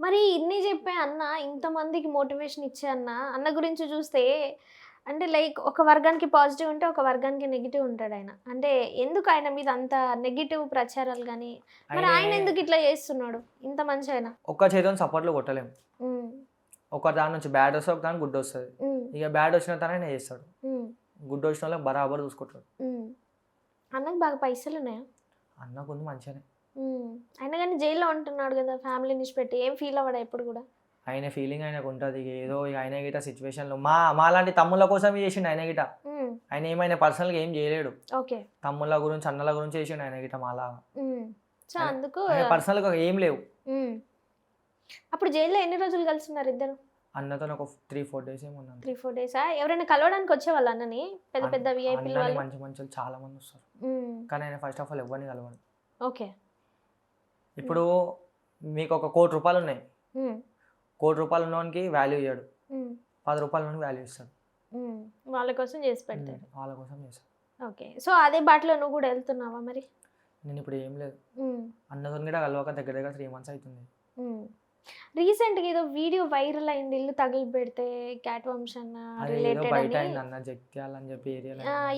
మరి ఇన్ని చెప్పే అన్న ఇంతమందికి మోటివేషన్ ఇచ్చే అన్న అన్న గురించి చూస్తే అంటే లైక్ ఒక వర్గానికి పాజిటివ్ ఉంటే ఒక వర్గానికి నెగిటివ్ ఉంటాడు ఆయన. అంటే ఎందుకు ఆయన మీద అంత నెగిటివ్ ప్రచారాలు కానీ మరి ఆయన ఎందుకు ఇట్లా చేస్తున్నాడు? ఇంత మంచి ఆయన. ఒక్క చేతితో సపోర్ట్లో కొట్టలేము. ఒక దాని నుంచి బ్యాడ్ వస్తే ఒక దాని గుడ్ వస్తుంది. ఇక బ్యాడ్ వచ్చిన తనే చేస్తాడు. గుడ్ వచ్చిన వాళ్ళకి బరాబర్ చూసుకుంటాడు. అన్నకు బాగా పైసలు ఉన్నాయా? అన్నకు ఉంది మంచిగానే. ఆయన కానీ జైల్లో ఉంటున్నాడు కదా ఫ్యామిలీ నుంచి పెట్టి. ఏం ఫీల్ అవ్వడా ఎప్పుడు కూడా? ఆయన ఫీలింగ్ ఆయనకు ఉంటుంది. ఏదో ఇక ఆయన గిట సిచ్యువేషన్లో మా మా లాంటి తమ్ముళ్ళ కోసం చేసిండు ఆయన గిట. ఆయన ఏమైనా పర్సనల్గా ఏం చేయలేడు. ఓకే. తమ్ముళ్ళ గురించి అన్నల గురించి చేసిండు ఆయన గిట మాలా. సో అందుకు పర్సనల్గా ఏం లేవు. అప్పుడు జైల్లో ఎన్ని రోజులు కలిసిన్నారు ఇద్దరు? అన్నతో ఒక త్రీ ఫోర్ డేస్ ఏమో ఉన్నాను. త్రీ ఫోర్ డేసా ఎవరైనా కలవడానికి వచ్చేవాళ్ళు అన్నని? పెద్ద పెద్ద వాళ్ళు? మంచి మంచి చాలా మంది వస్తారు. కానీ ఆయన ఫస్ట్ ఆఫ్ ఆల్ ఎవరిని కలవడు. ఓకే. ఇప్పుడు మీకు ఒక కోటి రూపాయలు ఉన్నాయి ఉమ్, కోటి రూపాయలు ఉన్నవానికి వాల్యూ ఇయ్యాడు. ఉమ్, పది రూపాయల వాల్యూ ఇస్తాడు. వాళ్ళ కోసం చేసి పెడతారు వాళ్ళ కోసం చేస్తాడు. ఓకే సో అదే బాటలో నువ్వు కూడా వెళ్తున్నావా మరి? నేను ఇప్పుడు ఏం లేదు. అన్నతో కూడా కలవక దగ్గర దగ్గర త్రీ మంత్స్ అవుతుంది. రీసెంట్గా ఏదో వీడియో వైరల్ అయింది ఇల్లు తగిలి పెడితే క్యాట్ వంశన్ ఏదో రిలేటెడ్ అని. చెప్పి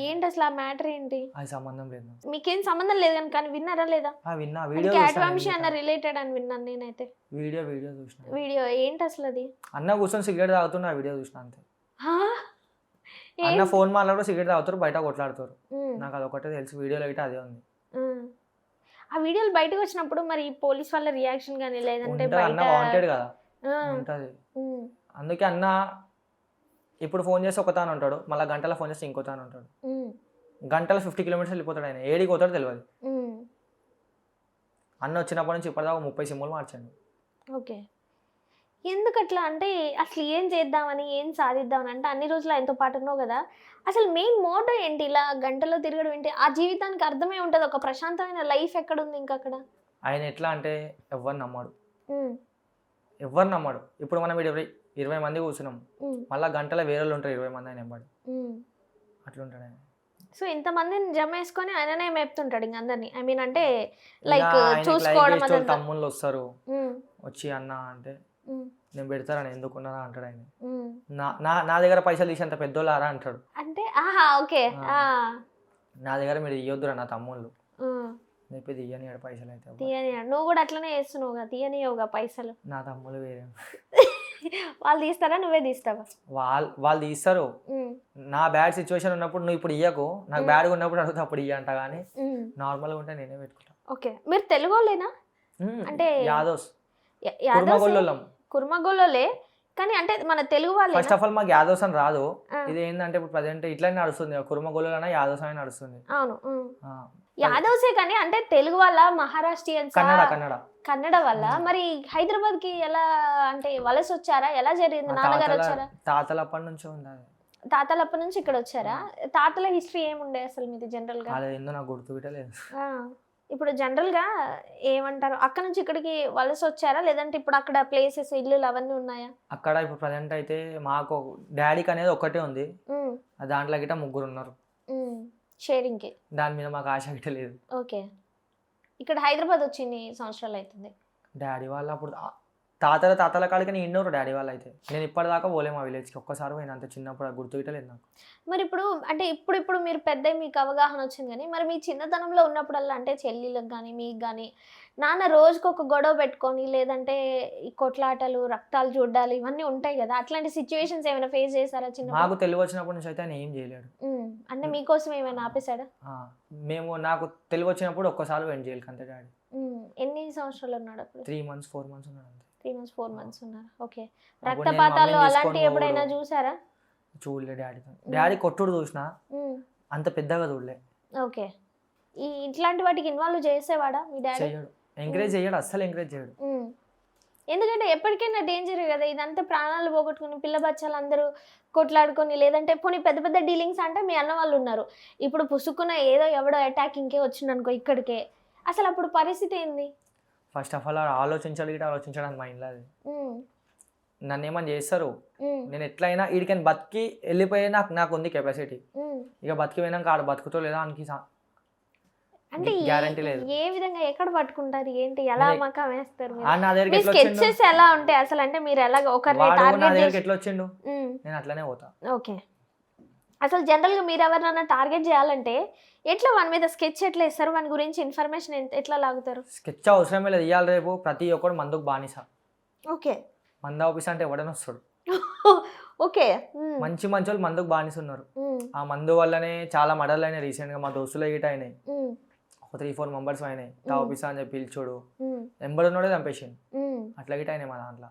ఏంటి అసలు ఆ మ్యాటర్ ఏంటి? అది సంబంధం లేదు. మీకేం సంబంధం లేదు కానీ కానీ విన్నారా లేదా? విన్నా. వీడియో క్యాట్ వంశీ నేను అన్న. రిలేటెడ్ అని విన్నాను నేనైతే. వీడియో వీడియో చూసిన. వీడియో ఏంటి అసలు అది? అన్న కూర్చొని సిగరెట్ తాగుతున్నా వీడియో చూసిన అంతే? అన్న ఫోన్ మాట్లాడుతూ సిగరెట్ తాగుతారు బయట కొట్లాడుతారు. నాకు అదొకటే తెలుసు వీడియోలో అయితే అదే ఉంది. ఆ వీడియోలు బయటకు వచ్చినప్పుడు మరి పోలీస్ వాళ్ళ రియాక్షన్ కానీ లేదంటే అన్న వాంటెడ్ కదా. ఉంటుంది. అందుకే అన్న ఇప్పుడు ఫోన్ చేసి ఒక తాను ఉంటాడు మళ్ళీ గంటల ఫోన్ చేసి ఇంకో తాను ఉంటాడు. గంటల ఫిఫ్టీ కిలోమీటర్స్ వెళ్ళిపోతాడు ఆయన. ఏడికి పోతాడో తెలియదు. అన్న వచ్చినప్పటి నుంచి ఇప్పటిదాకా ముప్పై సిమ్ములు మార్చాను ఓకే. ఎందుకు అట్లా అంటే అసలు ఏం చేద్దామని ఏం సాధిద్దామని అంటే అన్ని రోజులు ఆయనతో పాటు ఉన్నావు కదా. అసలు మెయిన్ మోటో ఏంటి? ఇలా గంటలో తిరగడం ఏంటి? ఆ జీవితానికి అర్థమే ఉంటుంది. ఒక ప్రశాంతమైన లైఫ్ ఎక్కడ ఉంది ఇంకా అక్కడ? ఆయన ఎట్లా అంటే ఎవరు నమ్మడు. ఎవరు నమ్మడు. ఇప్పుడు మనం ఇక్కడ ఇరవై మంది కూర్చున్నాం. మళ్ళీ గంటల వేరే వాళ్ళు ఉంటారు ఇరవై మంది ఆయన ఎంబడి. అట్లుంటాడు ఆయన. సో ఇంతమందిని జమ వేసుకొని ఆయననే మేపుతుంటాడు ఇంక అందరినీ. ఐ మీన్ అంటే లైక్ చూసుకోవడం తమ్ముళ్ళు వస్తారు. వచ్చి అన్న అంటే నేను పెడతారని ఎందుకున్నారా అంటాడు ఆయన. నా నా దగ్గర పైసలు తీసేంత పెద్దోళ్ళారా? అంటాడు. అంటే ఆహా ఓకే. నా దగ్గర మీరు ఇయ్యొద్దురా నా తమ్ముళ్ళు. చెప్పి తీయని పైసలు అయితే. తీయని నువ్వు కూడా అట్లనే చేస్తున్నావు కదా తీయనియోగా పైసలు. నా తమ్ముళ్ళు వేరే. వాళ్ళు తీస్తారా? నువ్వే తీస్తావా? వాళ్ళు వాళ్ళు తీస్తారు. నా బ్యాడ్ సిచ్యువేషన్ ఉన్నప్పుడు నువ్వు ఇప్పుడు ఇయ్యకు. నాకు మ్. బ్యాడ్గా ఉన్నప్పుడు అడుగుతా అప్పుడు ఇయ్య అంట కానీ. నార్మల్గా ఉంటే నేనే పెట్టుకుంటా. ఓకే. మీరు తెలుగులేనా మ్, అంటే యాదవ్స్. యా- కుర్మగోళ్ళోలే కానీ అంటే మన తెలుగు వాళ్ళే ఫస్ట్ ఆఫ్ ఆల్ మాకు యాదవ్స్ అని రాదు. ఇది ఏంటంటే ఇప్పుడు ప్రజెంట్ ఇట్లనే నడుస్తుంది. కుర్మగొల్లోన యాదవ్స్ అని నడుస్తుంది. అవును. యాదవ్సే కానీ అంటే తెలుగు వాళ్ళ మహారాష్ట్రియన్స్? కన్నడ కన్నడ. కన్నడ వల్ల. మరి హైదరాబాద్కి ఎలా అంటే వలస వచ్చారా? ఎలా జరిగింది? నాన్నగారు వచ్చారా? తాతలప్పటి నుంచి ఉంది తాతలప్పటి నుంచి ఇక్కడ వచ్చారా? తాతల హిస్టరీ ఏముండే అసలు మీది జనరల్గా? నాకు గుర్తు ఇప్పుడు జనరల్గా ఏమంటారు? అక్కడ నుంచి ఇక్కడికి వలస వచ్చారా? లేదంటే ఇప్పుడు అక్కడ ప్లేసెస్ ఇల్లులు అవన్నీ ఉన్నాయా? అక్కడ ఇప్పుడు ప్రజెంట్ అయితే మాకు డాడీకి అనేది ఒక్కటే ఉంది. దాంట్లో గిట్ట ముగ్గురు ఉన్నారు. ఉమ్, షేరింగ్కి దాని మీద మాకు ఆశ గిట్ట లేదు. ఓకే. ఇక్కడ హైదరాబాద్ వచ్చి ఎన్ని సంవత్సరాలు అవుతుంది. డాడీ వాళ్ళు అప్పుడు తాతల తాతల కాడికి నేను ఇన్నోరు డాడీ వాళ్ళు అయితే నేను ఇప్పటిదాకా పోలే మా విలేజ్కి ఒక్కసారి పోయినా అంత. చిన్నప్పుడు గుర్తు నాకు. మరి ఇప్పుడు అంటే ఇప్పుడు ఇప్పుడు మీరు పెద్ద మీకు అవగాహన వచ్చింది కానీ మరి మీ చిన్నతనంలో ఉన్నప్పుడల్లా అంటే చెల్లెళ్ళకి కానీ మీకు కానీ నాన్న రోజుకు ఒక గొడవ పెట్టుకొని లేదంటే ఈ కొట్లాటలు రక్తాలు చూడాలి ఇవన్నీ ఉంటాయి కదా. అట్లాంటి సిచ్యువేషన్స్ ఏమైనా ఫేస్ చేశారా చిన్న మాకు తెలివి వచ్చినప్పటి నుంచి అయితే ఆయన ఏం చేయలేడు. అంటే మీకోసం ఏమైనా ఆపేశాడా? ఆ, మేము నాకు తెలివి వచ్చినప్పుడు ఒక్కసారి వెంట చేయాలి అంతే డాడీ. ఎన్ని సంవత్సరాలు ఉన్నాడు త్రీ మంత్స్ ఫోర్ మంత్స్ ఉన్నాడు అంతే. త్రీ మంత్స్ ఫోర్ మంత్స్ ఉన్నారు ఓకే రక్తపాతాలు అలాంటివి ఎప్పుడైనా. చూసారా? చూడలే డాడీతో డాడీ కొట్టుడు చూసిన అంత పెద్దగా చూడలే. ఓకే. ఈ ఇట్లాంటి వాటికి ఇన్వాల్వ్ చేసేవాడా మీ డాడీ? చేయడు ఎంకరేజ్ చేయడు అస్సలు ఎంకరేజ్ చేయడు. ఎందుకంటే ఎప్పటికైనా డేంజర్ కదా ఇదంతా ప్రాణాలు పోగొట్టుకుని పిల్ల బచ్చాలు అందరూ కొట్లాడుకొని లేదంటే పోనీ పెద్ద పెద్ద డీలింగ్స్ అంటే మీ అన్న వాళ్ళు ఉన్నారు. ఇప్పుడు పుసుక్కున్న ఏదో ఎవడో అటాకింగ్కే వచ్చిందనుకో ఇక్కడికే. అసలు అప్పుడు పరిస్థితి ఏంది? ఫస్ట్ ఆఫ్ ఆల్ ఆలోచించాలి గిట్ట ఆలోచించడానికి మా ఇంట్లో అది. నన్ను ఏమని చేస్తారు? నేను ఎట్లయినా వీడికని బతికి వెళ్ళిపోయే నాకు నాకు ఉంది కెపాసిటీ. ఇక బతికి పోయినాక ఆడ బతుకుతో లేదా సా- అంటే గ్యారంటీ లేదు. ఏ విధంగా ఎక్కడ పట్టుకుంటారు ఏంటి? ఎలా మకా వేస్తారు నా దగ్గరికి మీ స్కెచెస్ ఎలా ఉంటాయి? అసలు అంటే మీరు ఎలా ఒకరిని టార్గెట్ ఎట్లా వచ్చిండు? నేను అట్లనే పోతా. ఓకే. అసలు జనరల్గా మీరు ఎవరినైనా టార్గెట్ చేయాలంటే ఎట్లా వాని మీద స్కెచ్ ఎట్లా ఇస్తారు వాని గురించి ఇన్ఫర్మేషన్ ఎట్లా లాగుతారు? స్కెచ్ అవసరమే లేదు. ఇవాళ రేపు ప్రతి ఒక్కడు మందుకు బానిస. ఓకే. మంద ఆఫీస్ అంటే ఎవడని వస్తాడు. ఓకే. మంచి మంచి వాళ్ళు మందుకు బానిస ఉన్నారు. ఆ మందు వల్లనే చాలా మర్డర్లు అయినాయి రీసెంట్గా. మా దోస్తులు గిట అయినాయి. ఒక త్రీ ఫోర్ మెంబర్స్ అయినాయి. తా. ఆఫీస్ అని చెప్పి పిలిచోడు. ఉమ్, ఎంబడి ఉన్నాడే చంపేసిండు. ఉమ్. అట్లా గిట అయినాయి మా దాంట్లో.